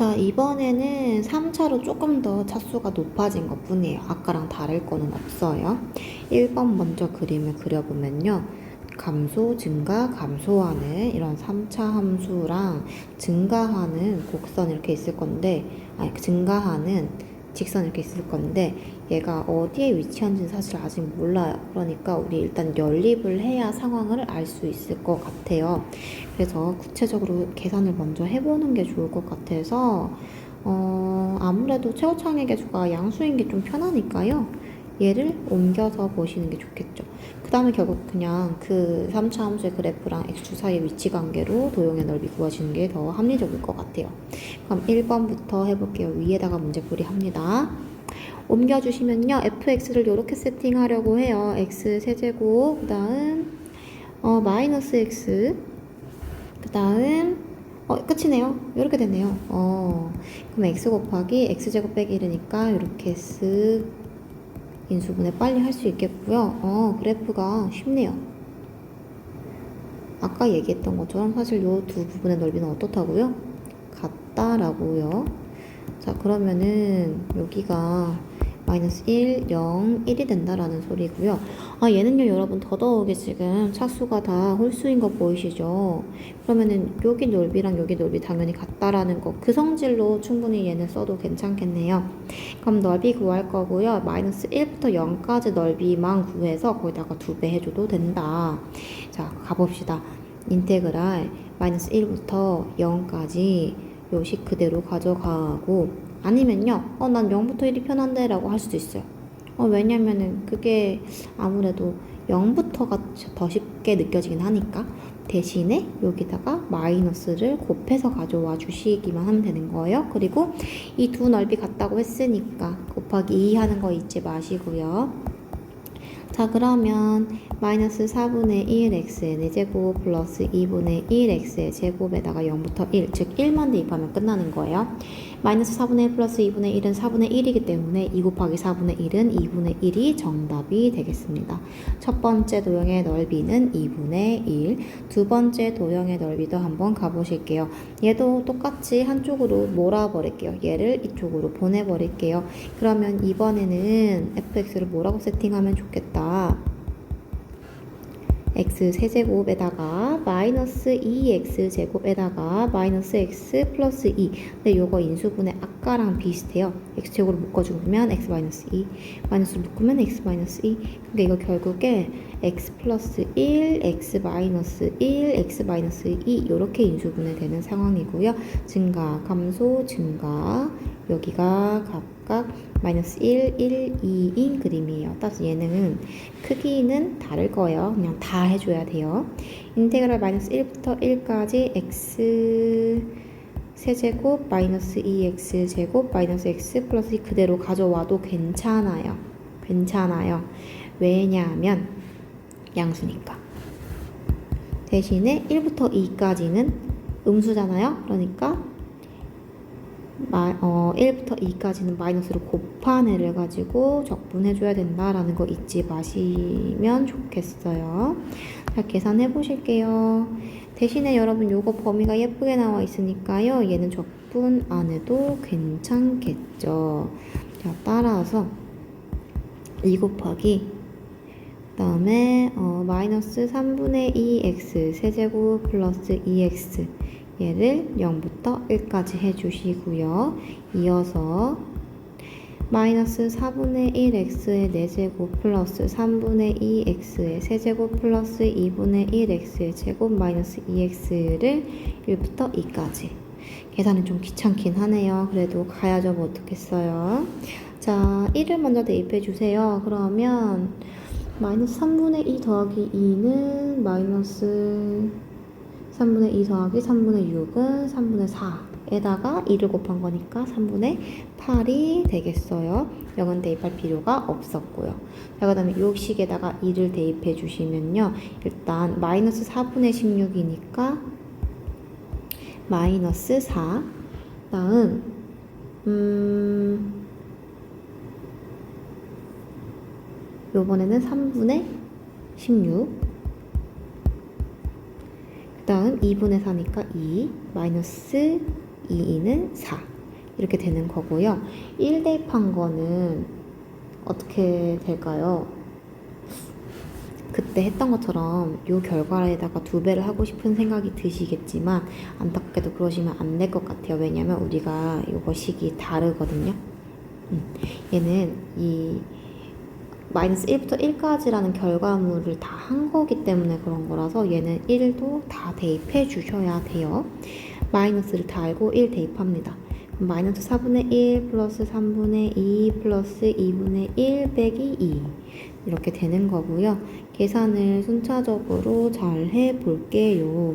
자, 이번에는 3차로 조금 더 차수가 높아진 것 뿐이에요. 아까랑 다를 거는 없어요. 1번 먼저 그림을 그려보면요. 감소, 증가, 감소하는 이런 3차 함수랑 증가하는 곡선 이렇게 있을 건데, 아니, 증가하는 직선 이렇게 있을 건데, 얘가 어디에 위치한지는 사실 아직 몰라요. 그러니까 우리 일단 연립을 해야 상황을 알 수 있을 것 같아요. 그래서 구체적으로 계산을 먼저 해보는 게 좋을 것 같아서 어, 아무래도 최고창의 개수가 양수인 게 좀 편하니까요. 얘를 옮겨서 보시는 게 좋겠죠. 그 다음에 결국 그냥 그 3차 함수의 그래프랑 x축 사이의 위치 관계로 도형의 넓이 구하시는 게 더 합리적일 것 같아요. 그럼 1번부터 해볼게요. 위에다가 문제풀이 합니다. 옮겨주시면요. fx를 이렇게 세팅하려고 해요. x 세제곱, 그 다음 어, 마이너스 x 그 다음 어, 끝이네요. 이렇게 됐네요. 어, 그럼 x 곱하기 x제곱 빼기 1이니까 이렇게 쓱 인수분해 빨리 할 수 있겠고요. 어, 그래프가 쉽네요. 아까 얘기했던 것처럼 사실 이두 부분의 넓이는 어떻다고요? 같다라고요. 자, 그러면은 여기가 마이너스 1, 0, 1이 된다라는 소리고요. 아, 얘는요, 여러분, 더더욱이 지금 차수가 다 홀수인 거 보이시죠? 그러면은 여기 넓이랑 여기 넓이 당연히 같다라는 거. 그 성질로 충분히 얘는 써도 괜찮겠네요. 그럼 넓이 구할 거고요. 마이너스 1부터 0까지 넓이만 구해서 거기다가 두 배 해줘도 된다. 자, 가봅시다. 인테그랄 마이너스 1부터 0까지 요식 그대로 가져가고 아니면요. 어, 난 0부터 1이 편한데 라고 할 수도 있어요. 어, 왜냐면은 그게 아무래도 0부터가 더 쉽게 느껴지긴 하니까 대신에 여기다가 마이너스를 곱해서 가져와 주시기만 하면 되는 거예요. 그리고 이 두 넓이 같다고 했으니까 곱하기 2 하는 거 잊지 마시고요. 자 그러면 마이너스 4분의 1x의 4제곱 플러스 2분의 1x의 제곱에다가 0부터 1, 즉 1만 대입하면 끝나는 거예요. 마이너스 4분의 1 플러스 2분의 1은 4분의 1이기 때문에 2 곱하기 4분의 1은 2분의 1이 정답이 되겠습니다. 첫 번째 도형의 넓이는 2분의 1, 두 번째 도형의 넓이도 한번 가보실게요. 얘도 똑같이 한쪽으로 몰아버릴게요. 얘를 이쪽으로 보내버릴게요. 그러면 이번에는 fx를 뭐라고 세팅하면 좋겠다. X 세제곱에다가 마이너스 2x 제곱에다가 마이너스 x 플러스 2 근데 요거 인수분해 아까랑 비슷해요. x 제곱으로 묶어주면 x 마이너스 2 마이너스로 묶으면 x 마이너스 2 그러니까 이거 결국에 x 플러스 1 x 마이너스 1 x 마이너스 2 이렇게 인수분해 되는 상황이고요. 증가 감소 증가 여기가 각각 마이너스 1, 1, 2인 그림이에요. 따라서 얘는 크기는 다를 거예요. 그냥 다 해줘야 돼요. 인테그랄 마이너스 1부터 1까지 x 세제곱 마이너스 2x 제곱 마이너스 x 플러스 2 그대로 가져와도 괜찮아요. 괜찮아요. 왜냐하면 양수니까. 대신에 1부터 2까지는 음수잖아요. 그러니까 마, 어, 1부터 2까지는 마이너스로 곱한 애를 가지고 적분해줘야 된다라는 거 잊지 마시면 좋겠어요. 자, 계산해 보실게요. 대신에 여러분 요거 범위가 예쁘게 나와 있으니까요. 얘는 적분 안 해도 괜찮겠죠. 자, 따라서 2 곱하기 그 다음에 어, 마이너스 3분의 2x 세제곱 플러스 2x 얘를 0부터 1까지 해주시고요. 이어서 마이너스 4분의 1x의 4제곱 플러스 3분의 2x의 세제곱 플러스 2분의 1x의 제곱 마이너스 2x를 1부터 2까지 계산은 좀 귀찮긴 하네요. 그래도 가야죠. 뭐 어떻겠어요. 자, 1을 먼저 대입해 주세요. 그러면 마이너스 3분의 2 더하기 2는 마이너스 3분의 2 더하기 3분의 6은 3분의 4에다가 2를 곱한 거니까 3분의 8이 되겠어요. 0은 대입할 필요가 없었고요. 자, 그 다음에 요 식에다가 2를 대입해 주시면요. 일단 마이너스 4분의 16이니까 마이너스 4 다음 음 요번에는 3분의 16 다음 2분의 4니까 2 마이너스 2는 4 이렇게 되는 거고요. 1 대입한 거는 어떻게 될까요? 그때 했던 것처럼 이 결과에다가 두 배를 하고 싶은 생각이 드시겠지만 안타깝게도 그러시면 안 될 것 같아요. 왜냐면 우리가 이거 식이 다르거든요. 음, 얘는 이 마이너스 1부터 1까지라는 결과물을 다 한 거기 때문에 그런 거라서 얘는 1도 다 대입해 주셔야 돼요. 마이너스를 다 알고 1 대입합니다. 마이너스 4분의 1 플러스 3분의 2 플러스 2분의 1 빼기 2 이렇게 되는 거고요. 계산을 순차적으로 잘 해볼게요.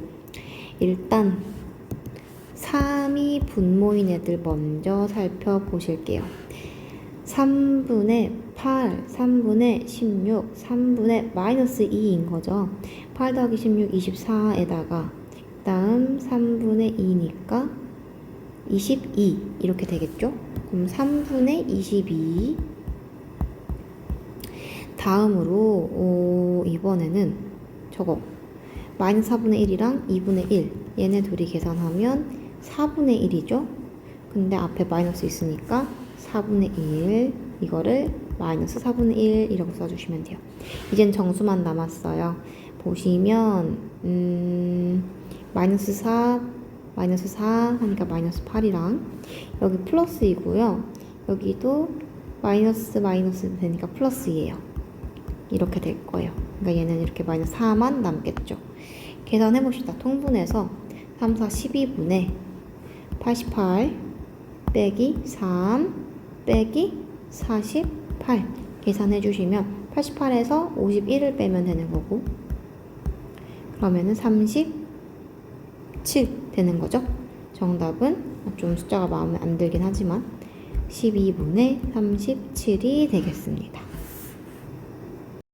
일단 3이 분모인 애들 먼저 살펴보실게요. 3분의 8, 3분의 16, 3분의 마이너스 2인 거죠. 8 더하기 16, 24에다가 다음 3분의 2니까 22 이렇게 되겠죠? 그럼 3분의 22 다음으로 오, 이번에는 저거 마이너스 4분의 1이랑 2분의 1 얘네 둘이 계산하면 4분의 1이죠? 근데 앞에 마이너스 있으니까 4분의 1 이거를 마이너스 4분의 1 이라고 써주시면 돼요. 이젠 정수만 남았어요. 보시면 음, 마이너스 4 마이너스 4 하니까 마이너스 8이랑 여기 플러스이고요. 여기도 마이너스 마이너스 되니까 플러스예요. 이렇게 될 거예요. 그러니까 얘는 이렇게 마이너스 4만 남겠죠. 계산해 봅시다. 통분해서 3, 4, 12분의 88 빼기 3 빼기 48 계산해 주시면 88에서 51을 빼면 되는 거고 그러면은 37 되는 거죠. 정답은 좀 숫자가 마음에 안 들긴 하지만 12분의 37이 되겠습니다.